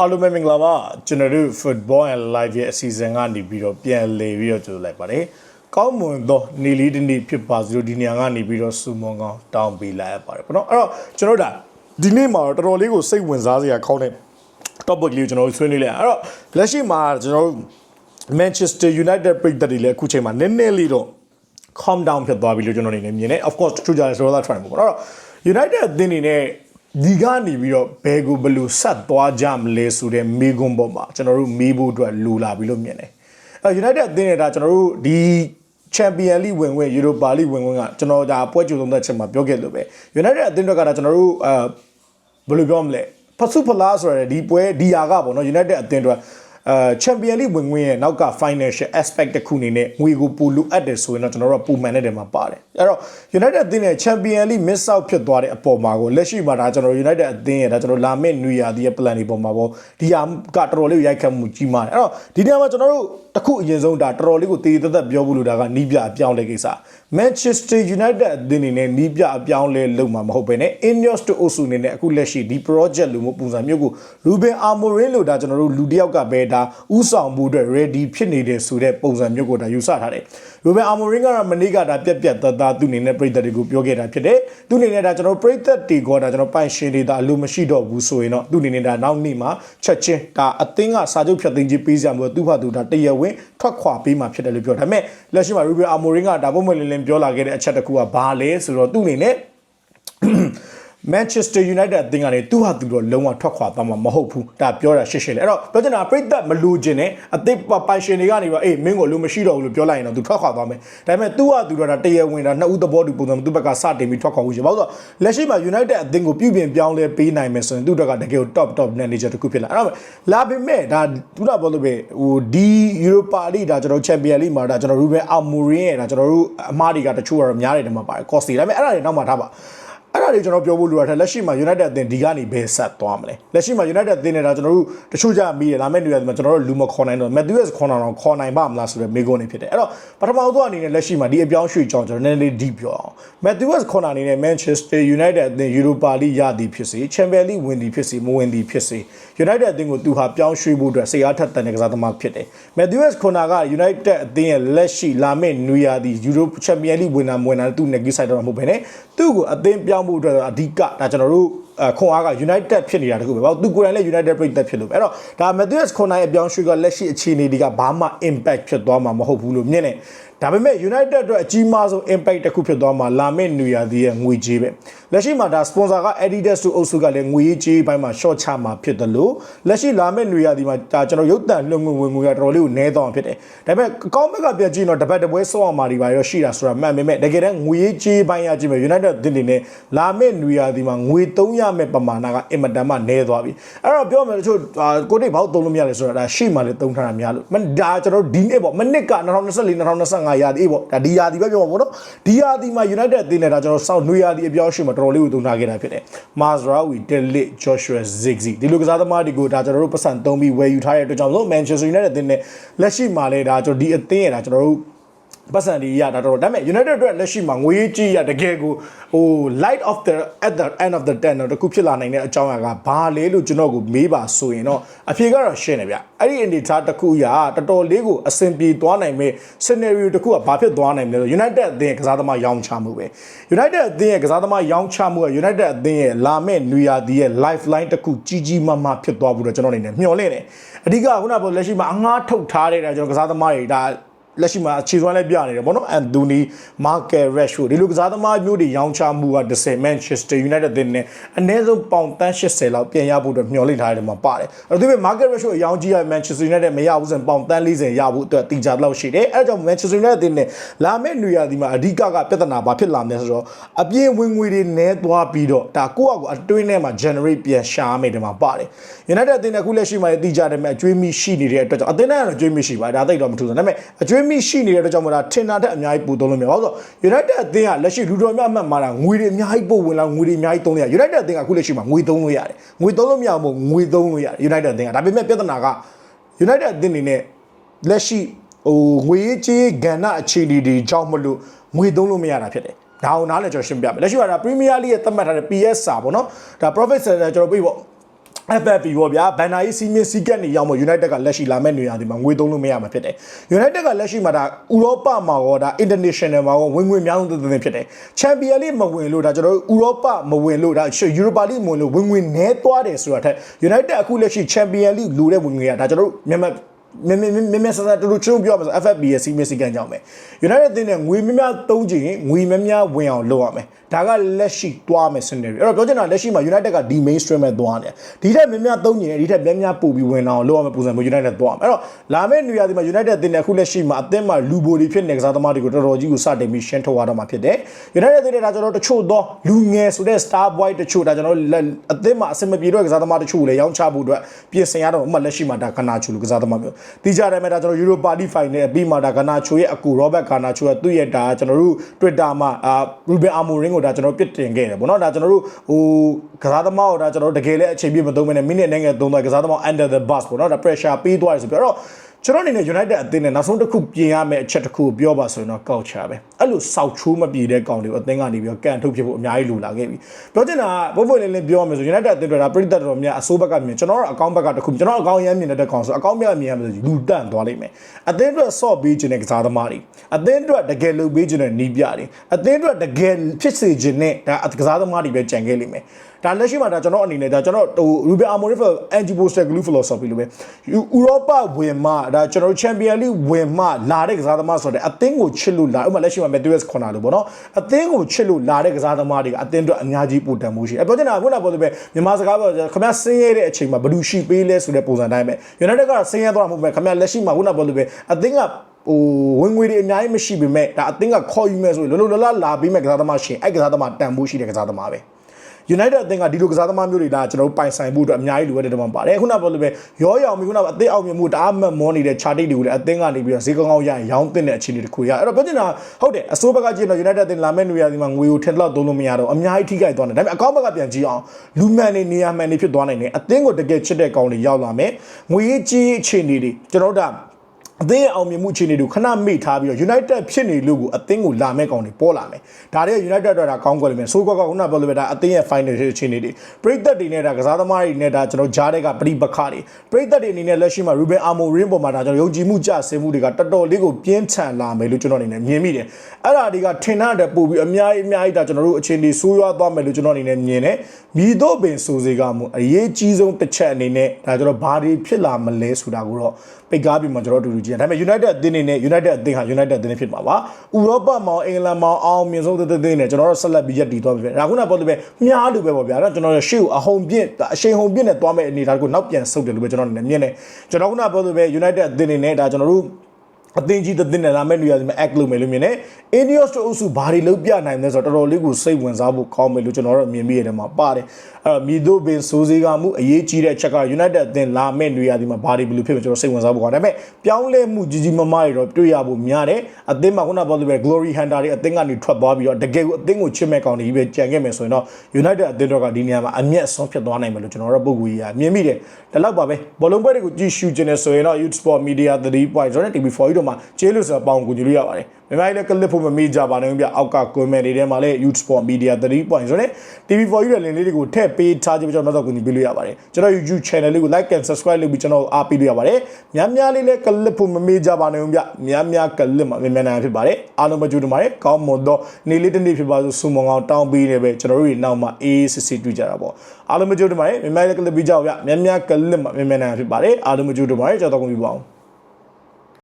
အားလုံးပဲမင်္ဂလာပါကျွန်တော်တို့ Football and Live ရဲ့အစီအစဉ်ကနေပြီးတော့ပြန်လည်ပြီးတော့ကြိုလိုက်ပါတယ်ကောင်းမွန်သောနေလေးတစ်နေ့ဖြစ်ပါစေလို့ဒီနေရာကနေပြီးတော့စူမွန်ကောင်းတောင်းပေးလိုက်ရပါတယ်ပေါ့နော်အဲ့တော့ကျွန်တော်တို့ဒါဒီနေ့မှာတော့တော်တော်လေးကိုစိတ်ဝင်စားစရာကောင်းတဲ့ topic လေးကိုကျွန်တော်တို့ဆွေးနွေးလိုက်အောင်အဲ့တော့လက်ရှိမှာကျွန်တော်တို့ Manchester United ပြည်သက်တွေလည်းအခုချိန်မှာနည်းနည်းလေးတော့ calm down ဖြစ်သွားပြီလို့ကျွန်တော်အနေနဲ့မြင်တယ် of course ထူးကြတယ်ဆိုတော့ try မှာပေါ့နော်အဲ့တော့ United အသင်းအနေနဲ့ ဒီကနေပြီးတော့ဘယ်ကိုဘယ်လိုဆက်သွားကြမလဲဆိုတဲ့မိကွန်းပေါ်မှာကျွန်တော်တို့မေးဖို့အတွက်လိုလာပြီလို့မြင်တယ်အဲ United အသင်းနဲ့ဒါကျွန်တော်တို့ဒီ Champion League ဝင်ဝင် Europa League ဝင်ဝင်ကကျွန်တော်ဒါပွဲကြိုသုံးသက်ချက်မှာပြောခဲ့လို့ပဲ United အသင်းတွေကဒါကျွန်တော်တို့အဲဘယ်လိုပြောမလဲဖဆုဖလားဆိုရယ်ဒီပွဲဒီယာကပေါ့နော် United အသင်းတွေ အဲ Champion League ဝင်ဝင်ရဲ့နောက်က financial aspect တစ်ခုအနေနဲ့ငွေကိုပိုလိုအပ်တယ်ဆိုရင်တော့ကျွန်တော်တို့ကပုံမှန်တဲ့တယ်မှာပါတယ်အဲ့တော့ United အသင်းရဲ့ Champion League miss out ဖြစ်သွားတဲ့အပေါ်မှာကိုလက်ရှိမှာဒါကျွန်တော် United အသင်းရဲ့ဒါကျွန်တော်လာမယ့် New Year ဒီရဲ့ plan တွေပေါ်မှာပေါ့ဒီဟာကတော်တော်လေးရိုက်ခတ်မှုကြီးမားတယ်အဲ့တော့ဒီနေရာမှာကျွန်တော်တို့ တစ်ခုအရင်ဆုံးဒါတော်တော်လေးကိုတည်တည်သက်သက်ပြောဖို့လို့ဒါကနီးပြအပြောင်းလဲကိစ္စ Manchester United အသင်းအနေနဲ့နီးပြအပြောင်းလဲလုပ်မှာမဟုတ်ဘဲနဲ့ Ineos တို့အုပ်စုအနေနဲ့အခုလက်ရှိဒီ project လို့မျိုးပုံစံမျိုးကို Ruben Amorim လို့ဒါကျွန်တော်တို့လူတစ်ယောက်ကပဲဒါဥဆောင်မှုအတွက် ready ဖြစ်နေတဲ့ဆိုတဲ့ပုံစံမျိုးကိုဒါယူဆထားတယ်။ Ruben Amorim ကတော့မနေ့ကဒါပြက်ပြက်သားသားသူ့အနေနဲ့ပြည်သက်တွေကိုပြောခဲ့တာဖြစ်တယ်။သူ့အနေနဲ့ဒါကျွန်တော်ပြည်သက်တွေကဒါကျွန်တော်ပိုင်ရှင်တွေဒါအလိုမရှိတော့ဘူးဆိုရင်တော့သူ့အနေနဲ့ဒါနောက်နေ့မှာချက်ချင်းဒါအသင်းကစာချုပ်ဖြတ်သိမ်းခြင်းပေးစရာမျိုးသူ့ဘာသူဒါတရားဝင်ထွက်ခွာပေးမှာဖြစ်တယ်လို့ပြောဒါပေမဲ့လက်ရှိမှာ Ruben Amorim ကဒါပုံမှန်လင်းလင်းပြောလာခဲ့တဲ့အချက်တစ်ခုကဘာလဲဆိုတော့သူ့အနေနဲ့ Manchester United အသင်းကနေသူ့ဟာသူတော့လုံးဝထွက်ခွာသွားမှာမဟုတ်ဘူးဒါပြောတာရှင်းရှင်းလေအဲ့တော့ပြောချင်တာပြိသက်မလူခြင်းနဲ့အသင်းပိုင်ရှင်တွေကနေပြီးအေးမင်းကိုလူမရှိတော့ဘူးလို့ပြောလိုက်ရင်တော့သူထွက်ခွာသွားမယ်ဒါပေမဲ့သူ့ဟာသူတော့ဒါတရားဝင်တာနှစ်ဦးသဘောတူပုံစံသူ့ဘက်ကစတင်ပြီးထွက်ခွာဖို့ရှိဘာလို့ဆိုလက်ရှိမှာ United အသင်းကိုပြုပြင်ပြောင်းလဲပေးနိုင်မယ်ဆိုရင်သူ့ဘက်ကတကယ်ကို top top manager တစ်ခုဖြစ်လာအဲ့တော့လာပေမဲ့ဒါသူကပြောလို့ပဲဟိုဒီ Europa League ဒါကျွန်တော် Champion League မှာဒါကျွန်တော် Ruben Amorim ရဲ့ဒါကျွန်တော်တို့အမားတွေကတချို့ကတော့များတယ်တမှာပါတယ် cost တွေဒါပေမဲ့အဲ့ဒါတွေနောက်မှထားပါ အဲ့ဒါတွေကျွန်တော်ပြောဖို့လိုတာထက်လက်ရှိမှာ United အသင်းဒီကနေဘယ်ဆက်သွားမလဲလက်ရှိမှာ United အသင်းနေတာကျွန်တော်တို့တချို့ကြမိတယ်လာမယ့်နေရာမှာကျွန်တော်တို့လူမခေါ်နိုင်တော့ Matthews ခေါ်နိုင်တော့ခေါ်နိုင်ပါမလားဆိုတဲ့မေးခွန်းနေဖြစ်တယ်အဲ့တော့ပထမဆုံးအနေနဲ့လက်ရှိမှာဒီအပြောင်းရွှေ့ကြောင်းကျွန်တော်နည်းနည်းလေး deep ပြောအောင် Matthews ခေါ်နိုင်နေတဲ့ Manchester United အသင်း Europa League ရသည်ဖြစ်စေ Champions League ဝင်သည်ဖြစ်စေမဝင်သည်ဖြစ်စေ United အသင်းကိုသူဟာပြောင်းရွှေ့ဖို့အတွက်စိတ်အားထက်သန်တဲ့ကစားသမားဖြစ်တယ် Matthews ခေါ်နာက United အသင်းရဲ့လက်ရှိလာမယ့် New Year ဒီ Europe Champions League ဝင်တာမဝင်တာသူ့ negative side တော့မဟုတ်ဘဲねသူ့ကိုအသင်းပြောင်းဖို့အတွက်အဓိကဒါကျွန်တော်တို့အ ခွန်အားက United ဖြစ်နေတာတခုပဲဘာလို့သူကိုယ်တိုင်လည်း United ပြည်သက်ဖြစ်လို့ပဲအဲ့တော့ဒါ Matthews ခွန်နိုင်အပြောင်းရွှေ့ကလက်ရှိအခြေအနေတွေကဘာမှ impact ဖြစ်သွားမှာမဟုတ်ဘူးလို့မြင်တယ်ဒါပေမဲ့ United အတွက်အကြီးမားဆုံး impact တစ်ခုဖြစ်သွားမှာလာမယ့် New Year ဒီရဲ့ငွေကြေးပဲလက်ရှိမှာဒါ sponsor က Adidas တို့အုပ်စုကလည်းငွေကြေးဘိုင်းမှာ short ချမှာဖြစ်တယ်လို့လက်ရှိလာမယ့် New Year ဒီမှာဒါကျွန်တော်ရုပ်တံလွှင့်ငွေဝင်ငွေကတော်တော်လေးကိုနည်းသွားအောင်ဖြစ်တယ်ဒါပေမဲ့အကောင့်ဘက်ကပြန်ကြည့်တော့တပတ်တပွဲစောအောင်မာဒီပါရောရှိတာဆိုတာမှန်ပေမဲ့တကယ်တမ်းငွေကြေးဘိုင်းရကြည့်မယ် United တင်နေနဲ့လာမယ့် New Year ဒီမှာငွေ300မဲ့ပမာဏကအင်မတန်မှနည်းသွားပြီအဲ့တော့ပြောမယ်တချို့ကိုတိတ်ဘောက်သုံးလို့မရလဲဆိုတာဒါရှေ့မှာလည်းသုံးထားတာများလို့မဒါကျွန်တော်ဒီနေ့ပေါ့မနစ်က2024 2025ရာသီပေါ့ဒါဒီရာသီပဲပြောမှာပေါ့နော်ဒီရာသီမှာ United အသင်းနဲ့ဒါကျွန်တော်စောင့်နှွေရာသီအပြောင်းရှေ့မှာတော်တော်လေးကိုသုံးထားခဲ့တာဖြစ်တယ် Mazraoui Delit Joshua Ziggy ဒီလိုကစားသမားတွေကိုဒါကျွန်တော်တို့ပတ်စံသုံးပြီးဝယ်ယူထားတဲ့အတွက်ကြောင့်လို့ Manchester United အသင်းနဲ့လက်ရှိမှာလည်းဒါကျွန်တော်ဒီအသင်းရဲ့ဒါကျွန်တော်တို့ ပတ်စံဒီရတာတော့ဒါပေမဲ့ United အတွက်လက်ရှိမှာငွေကြီးရတကယ်ကိုဟို light of the at the end of the tunnel တခုဖြစ်လာနိုင်တဲ့အကြောင်းအရာကဘာလဲလို့ကျွန်တော်ကိုမေးပါဆိုရင်တော့အဖြေကတော့ရှင်းတယ်ဗျအဲ့ဒီအနေထားတစ်ခုရတော်တော်လေးကိုအဆင်ပြေသွားနိုင်မဲ့ scenario တစ်ခုကဘာဖြစ်သွားနိုင်မလဲဆို United အသင်းကစားသမားရောင်းချမှုပဲ United အသင်းရဲ့ကစားသမားရောင်းချမှုက United အသင်းရဲ့လာမဲ့ New Year ဒီရဲ့ lifeline တစ်ခုကြီးကြီးမားမားဖြစ်သွားဘူးတော့ကျွန်တော်အနေနဲ့မျှော်လင့်တယ်အဓိကခုနကပြောလက်ရှိမှာအငှားထုတ်ထားတဲ့ဒါကျွန်တော်ကစားသမားတွေဒါ လက်ရှိမှာအခြေစွမ်းလည်းပြနေတယ်ဗောနော်အန်တိုနီမာကယ်ရက်ရှ်ဒီလိုကစားသမားမျိုးတွေရောင်းချမှုက10 Manchester United တင်နေအနည်းဆုံးပေါင်တန်း80လောက်ပြန်ရဖို့အတွက်မျှော်လင့်ထားတယ်မှာပါတယ်အဲ့ဒါပေမဲ့မာကယ်ရက်ရှ်အရောင်းကြီးရ Manchester United မရဘူးဆိုရင်ပေါင်တန်း40ရဖို့အတွက်တိကျတော့ရှိတယ်အဲ့ဒါကြောင့် Manchester United တင်နေလာမယ့်နေရာဒီမှာအဓိကကပြဿနာဘာဖြစ်လာမလဲဆိုတော့အပြင်းဝင်ငွေတွေနည်းသွားပြီးတော့ဒါကိုယ့်အကူအတွင်းထဲမှာ generate ပြန်ရှာမယ်ဒီမှာပါတယ် United အသင်းနဲ့အခုလက်ရှိမှာတိကျတယ်မဲ့အကျွေးမိရှိနေတဲ့အတွက်ကြောင့်အသင်းနဲ့ကတော့အကျွေးမိရှိပါတယ်ဒါသိတော့မထူးဘူးဒါပေမဲ့အကျွေးမိရှိနေတဲ့အတွက်ကြောင့်မလားထင်တာတဲ့အများကြီးပို့သုံးလို့မရဘူးဆိုတော့ United အသင်းကလက်ရှိလူတော်များအမှတ်မှာတာငွေတွေအများကြီးပို့ဝင်လာငွေတွေအများကြီးသုံးရ United အသင်းကအခုလက်ရှိမှာငွေသုံးလို့ရတယ်ငွေသုံးလို့မရဘူးငွေသုံးလို့ရတယ် United အသင်းကဒါပေမဲ့ပြဿနာက United အသင်းနေနဲ့လက်ရှိဟိုငွေကြေးကဏ္ဍအခြေအနေတွေကြောင့်မလို့ငွေသုံးလို့မရတာဖြစ်တယ်ဒါအောင်နားလည်းကျွန်တော်ရှင်းပြမယ်လက်ရှိကဒါ Premier League ရဲ့သတ်မှတ်ထားတဲ့ PS စာပေါ့နော်ဒါ profit center ကျွန်တော်ပြပေါ့ FFP ပေါ့ဗျာဘန်နာရေးစီမင်းစီကက်နေရောက်မှ United ကလက်ရှိလာမဲ့နေရာဒီမှာငွေသုံးလို့မရမှာဖြစ်တယ် United ကလက်ရှိမှာဒါဥရောပမှာရောဒါ International မှာရောဝင်ငွေများဆုံးသင်းဖြစ်တယ် Champion League မဝင်လို့ဒါကျွန်တော်တို့ဥရောပမဝင်လို့ဒါ Europa League မဝင်လို့ဝင်ငွေနည်းသွားတယ်ဆိုတာထက် United အခုလက်ရှိ Champion League လူတဲ့ဝင်ငွေကဒါကျွန်တော်တို့မြန်မာ မင်းမင်းမင်းမင်းဆဆတူတူချုံပြောမှာဆို FFP ရဲ့စီမင်းစီကံကြောင့်ပဲ United တင်းနဲ့ငွေများများသုံးချင်ရင်ငွေများများဝင်အောင်လုပ်ရမယ်ဒါကလက်ရှိသွားမယ် scenario အဲ့တော့ပြောချင်တာလက်ရှိမှာ United ကဒီ mainstream ပဲသွားနေတယ်ဒီထက်များများသုံးချင်ရင်ဒီထက်များများပို့ပြီးဝင်အောင်လုပ်ရမယ်ပုံစံမျိုး United သွားမယ်အဲ့တော့လာမယ့်နေရာဒီမှာ United တင်းနဲ့အခုလက်ရှိမှာအသင်းမှာလူဘိုလီဖြစ်နေကစားသမားတွေကိုတော်တော်ကြီးကိုစတင်ပြီးရှင်းထုတ်ရတော့မှာဖြစ်တယ် United တင်းနဲ့ဒါကျွန်တော်တချို့သောလူငယ်ဆိုတဲ့ star boy တချို့ဒါကျွန်တော်အသင်းမှာအဆင်မပြေတော့ကစားသမားတချို့ကိုလည်းရောင်းချဖို့အတွက်ပြင်ဆင်ရတော့ဥမာလက်ရှိမှာဒါကနာချူလူကစားသမားမျိုးတိကျတယ်မဲ့ဒါကျွန်တော် Europa League final အပြီးမှာဒါကနာချိုရဲ့အကူ Robert Garnacho ရဲ့သူ့ရဲ့ဒါကျွန်တော်တို့ Twitter မှာအာ Ruben Amorim ကိုဒါကျွန်တော်ပြစ်တင်ခဲ့တယ်ဗောနော်ဒါကျွန်တော်တို့ဟိုကစားသမားကိုဒါကျွန်တော်တို့တကယ်လည်းအချိန်ပြည့်မသုံးမနဲ့မိနစ်နဲ့ငယ်သုံးသွားကစားသမား under the bus ဗောနော်ဒါ pressure ပေးသွားတယ်ဆိုပြီးတော့ ကျွန်တော်အနေနဲ့ United အသင်းနဲ့နောက်ဆုံးတစ်ခုပြင်ရမယ့်အချက်တစ်ခုကိုပြောပါဆိုရင်တော့ culture ပဲအဲ့လိုစောက်ချိုးမပြေတဲ့ကောင်တွေကိုအသင်းကနေပြီးတော့ကန်ထုတ်ဖြစ်ဖို့အများကြီးလိုလာခဲ့ပြီပြောချင်တာကဘိုးဘွေလေးလေးပြောရမယ်ဆို United အသင်းတွေကပြည်သက်တော်များအစိုးဘက်ကမြင်ကျွန်တော်တို့အကောင့်ဘက်ကတစ်ခုကျွန်တော်အကောင့်ရမ်းမြင်တဲ့ကောင်ဆိုအကောင့်မြမြင်ရမယ်ဆိုလူတန့်သွားလိမ့်မယ်အသင်းအတွက်ဆော့ပေးခြင်းတဲ့ကစားသမားတွေအသင်းအတွက်တကယ်လုပ်ပေးခြင်းတဲ့နီးပြတွေအသင်းအတွက်တကယ်ဖြစ်စေခြင်းနဲ့ဒါကစားသမားတွေပဲကြံခဲ့လိမ့်မယ် ဒါလက်ရှိမှာဒါကျွန်တော်အနေနဲ့ဒါကျွန်တော်ဟို Ruben Amorim anti poster glue philosophy လို့ပဲဥရောပဝင်မှဒါကျွန်တော် Champion League ဝင်မှလာတဲ့ကစားသမားဆိုတဲ့အသင်းကိုချစ်လို့လာဥပမာလက်ရှိမှာ Matthews Corner လို့ပေါ့နော်အသင်းကိုချစ်လို့လာတဲ့ကစားသမားတွေကအသင်းအတွက်အများကြီးပိုတန်မှုရှိတယ်အပြောချင်တာခုနကပြောသလိုပဲမြန်မာစကားပြောခင်ဗျားဆင်းရဲတဲ့အချိန်မှာဘယ်သူရှိပေးလဲဆိုတဲ့ပုံစံတိုင်းပဲ United ကဆင်းရဲသွားမှာမဟုတ်ပဲခင်ဗျားလက်ရှိမှာခုနကပြောသလိုပဲအသင်းကဟိုဝင်ငွေတွေအများကြီးမရှိပေမဲ့ဒါအသင်းကခေါ်ယူမဲ့ဆိုရင်လောလောလလလာပြီးမဲ့ကစားသမားရှင်အဲ့ကစားသမားတန်ဖိုးရှိတဲ့ကစားသမားပဲ United အသင်းကဒီလိုကစားသမားမျိုးတွေဒါကျွန်တော်တို့ပိုင်ဆိုင်ဖို့အတွက်အများကြီးလိုအပ်တဲ့တမန်ပါတယ်ခုနကပြောလို့ပဲရောရောင်ပြီးခုနကအသင်းအောင်မြင်မှုတအားမတ်မောနေတဲ့ chart တွေကိုလည်းအသင်းကနေပြီးတော့ဈေးကောင်းကောင်းရရင်ရောင်းတင်တဲ့အခြေအနေတခုရအဲ့တော့ပြောချင်တာဟုတ်တယ်အစိုးဘက်ကကြည့်တော့ United အသင်းလာမဲ့နေရာဒီမှာငွေကိုထက်တော့သုံးလို့မရတော့အများကြီးထိခိုက်သွားတယ်ဒါပေမဲ့အကောင့်ဘက်ကပြန်ကြည့်အောင်လူမှန်နေနေရာမှန်နေဖြစ်သွားနိုင်တယ်အသင်းကိုတကယ်ချစ်တဲ့ကောင်တွေရောက်လာမယ်ငွေကြီးအခြေအနေတွေကျွန်တော်တို့ အသင်းရဲ့အောင်မြင်မှုအခြေအနေတွေကိုခဏမေ့ထားပြီးတော့ United ဖြစ်နေလို့ကိုအသင်းကိုလာမဲ့ကောင်တွေပေါ်လာမယ်ဒါတွေက United တော့ဒါကောင်းကွက်လိမ့်မယ်ဆိုးကွက်ကခုနပြောလို့ပဲဒါအသင်းရဲ့ final အခြေအနေတွေပရိသတ်တွေနဲ့ဒါကစားသမားတွေနဲ့ဒါကျွန်တော်ဂျားတဲ့ကပရိပခတွေပရိသတ်တွေအနေနဲ့လက်ရှိမှာ Ruben Amorim ပေါ်မှာဒါကျွန်တော်ယုံကြည်မှုကြဆင်းမှုတွေကတော်တော်လေးကိုပြင်းထန်လာမယ်လို့ကျွန်တော်အနေနဲ့မြင်မိတယ်အဲ့ဒါတွေကထင်တဲ့ပို့ပြီးအများကြီးအများကြီးဒါကျွန်တော်တို့အခြေအနေဆိုးရွားသွားမယ်လို့ကျွန်တော်အနေနဲ့မြင်တယ်မြည်တော့ပင်ဆိုစေကမှုအရေးကြီးဆုံးတစ်ချက်အနေနဲ့ဒါကျွန်တော်ဘာတွေဖြစ်လာမလဲဆိုတာကိုတော့ပိတ်ကားပြီးမှကျွန်တော်တို့တူတူကြည့်တယ်ဒါပေမဲ့ United အသင်းနေနဲ့ United အသင်းဟာ United အသင်းဖြစ်မှာပါဥရောပမှာအင်္ဂလန်မှာအောင်မြင်ဆုံးသင်းနဲ့ကျွန်တော်တို့ဆက်လက်ပြီးရပ်တည်သွားပြီဒါခုနပြောလို့ပဲမြားလူပဲပေါ့ဗျာနော်ကျွန်တော်တို့ရှေ့ကိုအဟုန်ပြင့်အရှိန်ဟုန်ပြင့်နဲ့သွားမဲ့အနေထားကိုနောက်ပြန်ဆုတ်တယ်လို့ပဲကျွန်တော်အနေနဲ့မြင်တယ်ကျွန်တော်ခုနပြောလို့ပဲ United အသင်းနေနဲ့ဒါကျွန်တော်တို့အသင်းကြီးတဲ့နဲ့လာမဲ့လူရဒီမှာ act လုပ်မယ်လို့မြင်တယ်။ Ineos တို့အုပ်စုဘာတွေလုပ်ပြနိုင်လဲဆိုတော့တော်တော်လေးကိုစိတ်ဝင်စားဖို့ကောင်းမယ်လို့ကျွန်တော်တို့မြင်မိရတယ်မှာပါတယ်။ အဲ့တော့မြည်တို့ပင်စိုးစေးကမှုအရေးကြီးတဲ့အချက်က United အသင်းလာမဲ့လူရဒီမှာဘာတွေဘယ်လိုဖြစ်မယ်ကျွန်တော်စိတ်ဝင်စားဖို့ကောင်းတယ်။ဒါပေမဲ့ပြောင်းလဲမှုကြီးကြီးမားမားတွေတော့တွေ့ရဖို့များတယ်။အသင်းမှာခုနပြောလို့ပဲ Glory Hunter တွေအသင်းကနေထွက်သွားပြီးတော့တကယ်ကိုအသင်းကိုချစ်မဲ့ကောင်းတွေကြီးပဲကြံခဲ့မယ်ဆိုရင်တော့ United အသင်းတော့ကဒီနေရာမှာအမျက်ဆုံးဖြစ်သွားနိုင်မယ်လို့ကျွန်တော်တို့ပုံကူကြီးကမြင်မိတယ်။ဒါတော့ပါပဲဘောလုံးပွဲတွေကိုကြည့်ရှုခြင်းနဲ့ဆိုရင်တော့ Youth Sport Media 3 point ဆိုတဲ့ TV4 တို့မှာကျေးလို့ဆိုပေါင်ကူကြည့်လို့ရပါတယ်။မြန်မာပြည်လည်းကလစ်ဖို့မမေ့ကြပါနဲ့ဗျအောက်က comment တွေထဲမှာလည်း Youth Sport Media 3 point ဆိုတဲ့ TV4 ရဲ့ link လေးတွေကိုထည့်ပေးထားကြပြီးကျွန်တော်တို့ကူညီပေးလို့ရပါတယ်ကျွန်တော် YouTube channel လေးကို like and subscribe လုပ်ပြီးကျွန်တော်အားပေးလို့ရပါတယ်များများလေးလည်းကလစ်ဖို့မမေ့ကြပါနဲ့ဗျများများကလစ်မှာမြန်မြန်နိုင်ဖြစ်ပါတယ်အားလုံးပဲကြိုးတင်ပါတယ်ကောင်းမွန်တော့နေ့လေးတစ်နေ့ဖြစ်ပါစို့စုံမအောင်တောင်းပေးနေပဲကျွန်တော်တို့နောက်မှာအေးစစ်စစ်တွေ့ကြတာပေါ့အားလုံးပဲကြိုးတင်ပါတယ်မြန်မြန်လေးကလစ်ပြီးကြအောင်ဗျများများကလစ်မှာမြန်မြန်နိုင်ဖြစ်ပါတယ်အားလုံးပဲကြိုးတင်ပါတယ်ကျွန်တော်တို့ကူညီပါအောင်